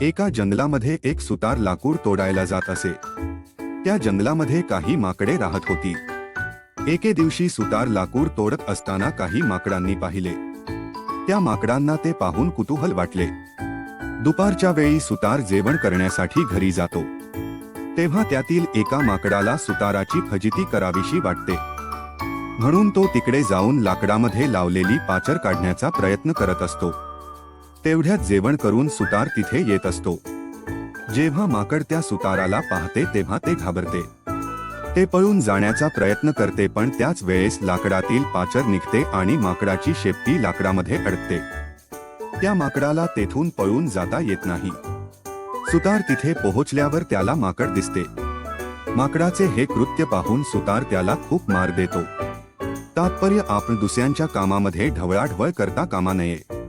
एका जंगलामध्ये एक सुतार लाकूड तोडायला जात असे. त्या जंगलामध्ये काही माकडे राहत होती. एके दिवशी सुतार लाकूड तोडत असताना काही माकडांनी पाहिले. त्या माकडांना ते पाहून कुतूहल वाटले. दुपारच्या वेळी सुतार जेवण करण्यासाठी घरी जातो. तेव्हा त्यातील एका माकडाला सुताराची फजिती करावीशी वाटते. म्हणून तो तिकडे जाऊन लाकडामध्ये लावलेली पाचर काढण्याचा प्रयत्न करत असतो. तेवढ्यात जेवण करून सुतार तिथे येत असतो. जेव्हा माकड त्या सुताराला पाहते तेव्हा ते घाबरते. ते पळून जाण्याचा प्रयत्न करते पण त्याच वेळेस लाकडातील पाचर निघते आणि माकडाची शेपटी लाकडामध्ये अडकते. त्या माकडाला तेथून पळून जाता येत नाही. सुतार तिथे पोहोचल्यावर त्याला माकड दिसते. माकडाचे हे कृत्य पाहून सुतार त्याला खूप मार देतो. तात्पर्य आपण दुसऱ्यांच्या कामामध्ये ढवळाढवळ करता कामा नये.